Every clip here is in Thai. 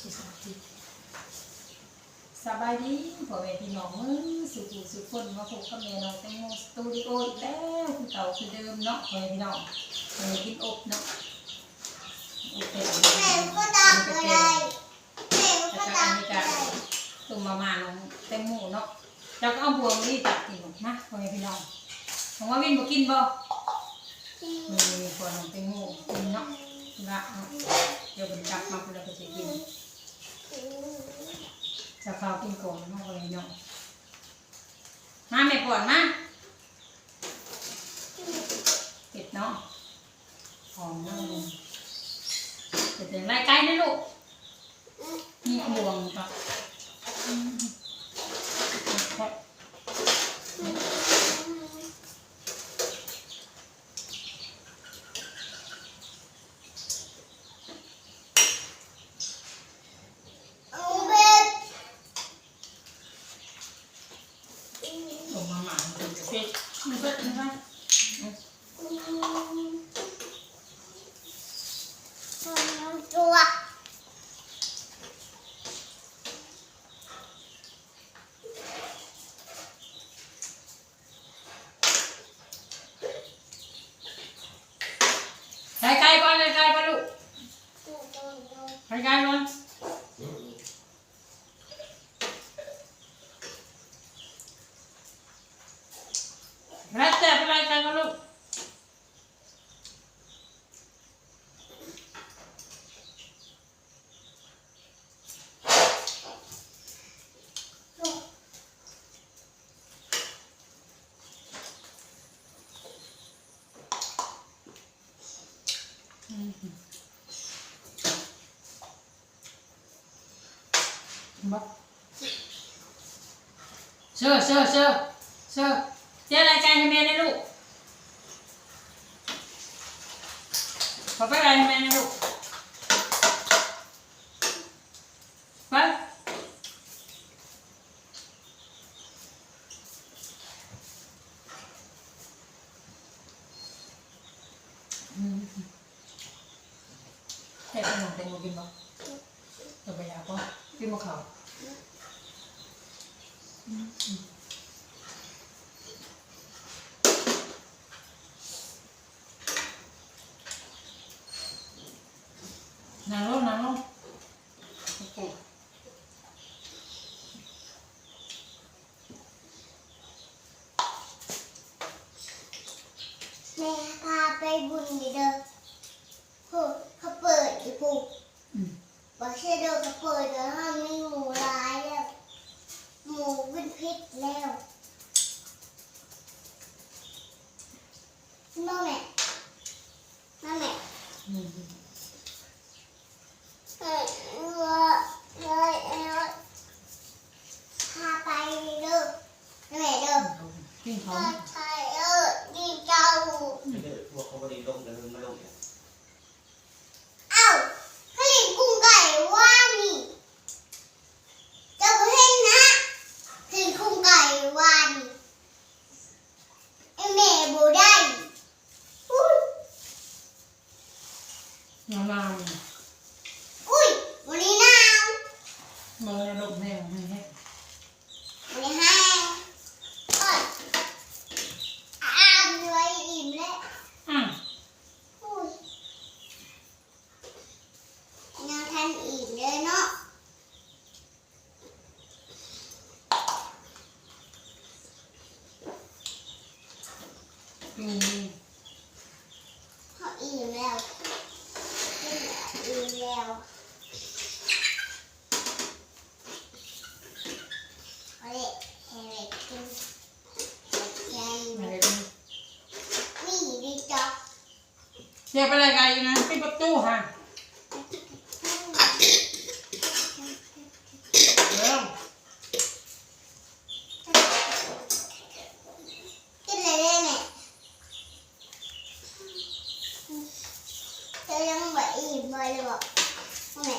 สุขสบายดีพ่อแม่พี่น้องมือสุขุสุขคนมาพบกับแม่น้องแตงโมสตูดิโออีกแล้วคือเก่าคือเดิมเนาะพ่อแม่พี่น้องวันนี้กินอบเนาะอบเป็ดแม่ก็ตามอะไรแม่ก็ตามอะไรตุ่มมามาน้องแตงโมเนาะแล้วก็เอาบวงนี่ตักกินนะพ่อแม่พี่น้องของว่าวินบ่กินบ่มีพอน้องแตงโมกินเนาะละเดี๋ยวผมจับมาเพื่อเราจะกิน จะข้ากินก่อนมากเลยเนาะมาแม่ก่อนมาเผ็ดเนาะหอมมากเลยเผ็ดอย่างไรไกลนะลูกมีห่วงปะ sơ sơ sơ sơ. Chơi lại cay cho mẹ đi lúc có phải lại mẹ đi lúc phải Hãy subscribe cho kênh Ghiền Mì Gõ Để không bỏ lỡ những video hấp dẫn khẩu. นั่งลงนั่งลงโอเคแม่พาไปบุญดิเด้อโหเขาเปิดอีปูอืมบอกเชื่อเด้อเขาเปิดแล้วห้ามมีหมูร้ายแล้วหมูเป็นพิษแล้ว น้องแม่น้องแม่ อืม เออเลยเลยเลยพาไปเด้อน้องแม่เด้อ กินท้อ พาง ไปเออดีเจ้า ไม่ได้พวกเขาไม่ได้ลงแต่มันมาลงเนี่ย เอ้าผลิตกุ้งไก่ว่านี่เจ้าก็เห็นนะผลิตกุ้งไก่ว่านี่ไอแม่บูได้อุ้ย งามงาม อุ้ยวันนี้หนาว มือลมแห้งให้ให้ วันนี้แห้งเอ้ยอ้าวเหนื่อยอิ่มแล้ว อืม อุ้ยยังทันอิ่มเลยเนาะ อืม เขาอิ่มแล้วอิ่มแล้วเอาเลยเอา เลยกินใหญ่อะไรเลยดีนี่ดีจังเดี๋ยวไปอะไรกันอยู่นะปิดประตูฮะเริ่มกินเลยได้ไหมเธอยังไม่อิ่มเลยบอกแม่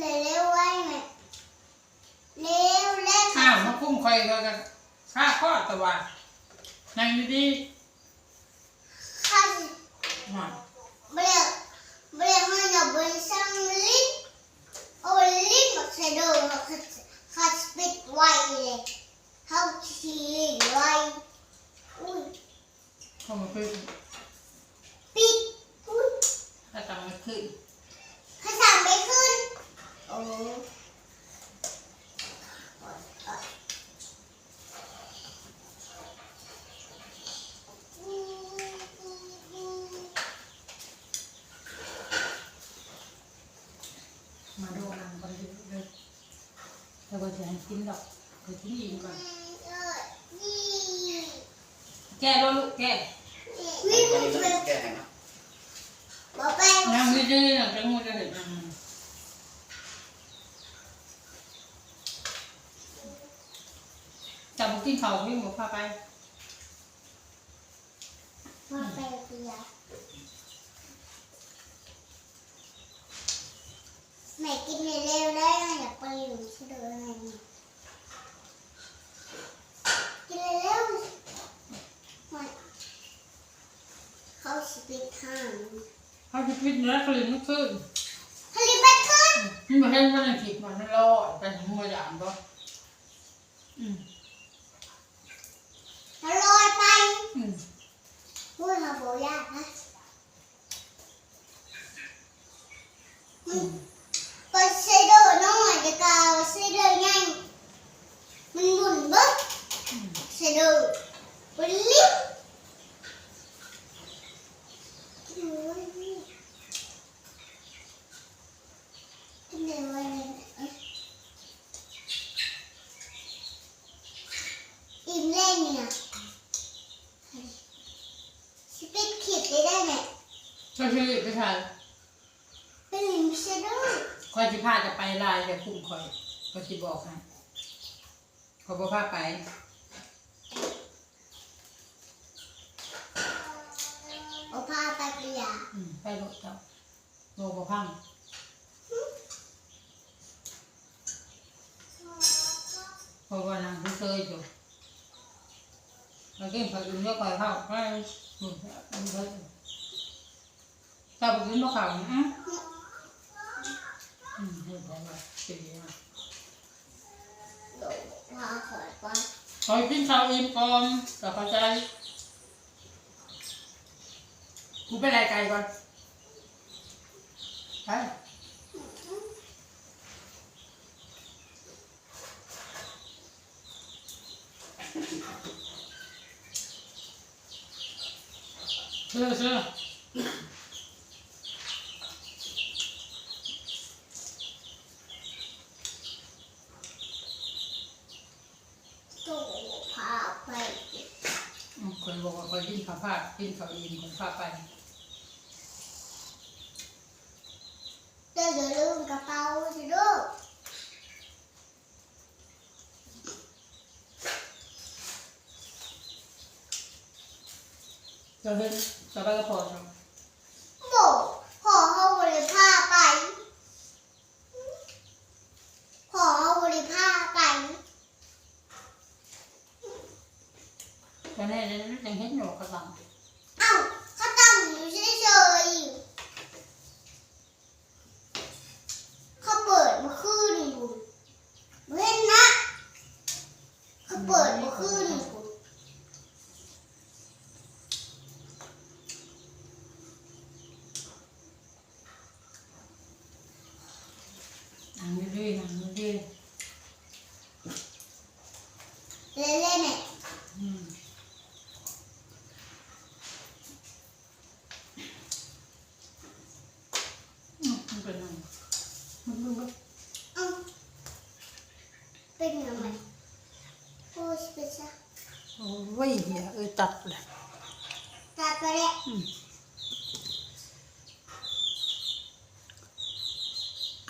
เลยเร็วไว้ไหมเร็วเร็วข้าวมาคุ้มคอยก็ข้าข้อตะวันนั่งอยู่ดีข้ามาเบลเบลมันจะบริสังลิ้นโอ้ลิ้นมันจะโดนข้าสปิดไวเลยเขาชีไวอุ้ยเข้ามปิดปิดอุ้ยถ้าทำมขึ้น โอ้อืมมาดูนางกันเลยแล้วก็จะให้กินดอกก็กินอิ่ม ก่อนเออนี่แก้แล้วลูกแก้วิ่งไม่ไปได้แก้นะบอกไปนั่งดีๆนะจังหวะจะเห็นจับบุกินเขาวิ่งบอกพาไปบอกไปเปียแม่กินเร็วๆได้ไหมอยากไปอยู่ที่เดิมไงกินเร็วๆไม่เขาสิปิดทางเขาจะพิจารณากลิ่นไม่ขึ้นฮลิเบตขึ้นมันมาให้มันผิดมันไม่รอดไปถึงมือหยามก็อืม แล้วลอยไปอืมพูดมาโบยากนะมันไปเซเดอร์น้อยจะกาวเซเดอร์ใหญ่มันหมุนเบิ้งอืมเซเดอร์บนลิฟต์โอ้ยนี่ที่ไหนวะเนี่ยเอ้ยอิ่มเล่นเนี่ยสปิดขีดได้ได้ไหม ก็ชื่อไปทาน เป็นลิมเซเดอร์ คอยจะพาจะ ไปลายจะคุ้มคอยก็จะบอกให้ขอบอกพาไปเอาผ้าไปเปลี่ยนอืมไปรถเจ้าโลกบ่พังเพราะว่านางผู้เคยอยู่แล้วก็ผักอื่นก็คอยเข้าไปอืมอืมอืมถ้าบุกินบ่เข้าอืมอืมเห็นได้ว่าสิอะ โดดผ้าขอดไปคอยกินข้าวอิ่มก่อนแต่เข้าใจกูไปรายไกลก่อนไป เชื่อเชื่อ โดดผ้าไป อืมคนบอกว่าคนกินข้าวผัด กินข้าวอิ่มคนพาไปเดี๋ยวอย่าลืมกระเป๋าสิลูกจะเห็นจะไปก็พอครับโบขอเอาบริผ้าไปขอเอาบริผ้าไปจะแน่เลยนะยังเห็นอยู่กระสัง เอ้าเขาตั้งอยู่เฉยๆเขาเปิดมาคืนบุญเว้นนะเขาเปิดมาคืนบุญ หนังดื้อๆหนังดื้อเล่นๆเนี่ยๆอืมอืมมันเป็นยังไงมันดูว่าเอ้าเป็นยังไงโอ้ยเป็นซะโอ้ยเหี้ยเอ้ยตัดเลยตัดไปแล้วอืม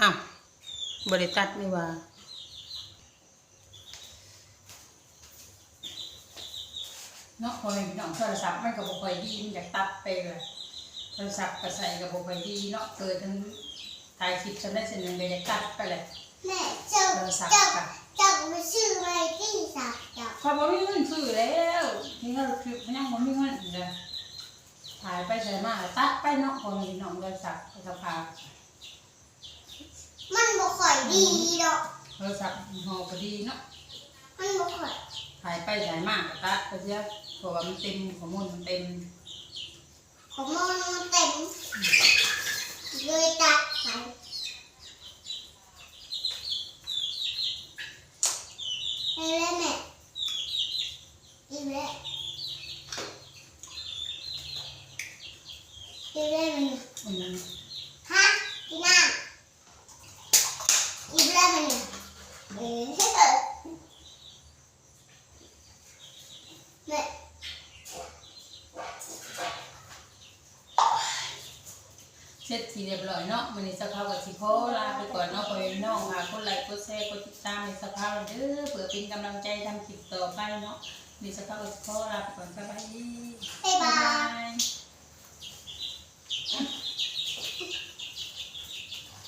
อ้าว บริตัดนี่ว่าเนาะพอเห็นน้องโทรศัพท์มันก็บ่ค่อยดีมันอยากตัดไปเลยโทรศัพท์ก็ใส่ก็บ่ค่อยดีเนาะเกิดทั้งถ่ายคลิปฉันได้เสนอเลยอยากตัดไปเลยแม่เจ้าโทรศัพท์เจ้าค่ะเจ้ามาชื่ออะไรที่สักจ้ะพอบ่มีเงินซื้อแล้วนี่ก็คือยังบ่มีเงินเลยถ่ายไปใส่มาตัดไปเนาะคนพี่น้องเลยสักสภา มันบ่ค่อยดีดอกโทรศัพท์ห่อพอดีเนาะมันบ่ค่อยถ่ายไปถ่ายมาก็ตัดไปเสียเพราะว่ามันเต็มข้อมูลมันเต็ม ของมันมันเต็มเลยตัดไปไปเลยแม่อีกแล้วอีกแล้วมัน อืม ฮะกินน้ำอีกแล้วมันเนี่ยเออแม่ เสร็จทีเรียบร้อยเนาะมันี้สักพักก็สิขอลาไปก่อนเนาะพ่อน้องมาคนไลค์กดแชร์กดติดตามในสภาพเด้อเพื่อเป็นกำลังใจทำคลิปต่อไปเนาะมีสภาพกับสิขอลาไปก่อนสบายดีบ๊ายบาย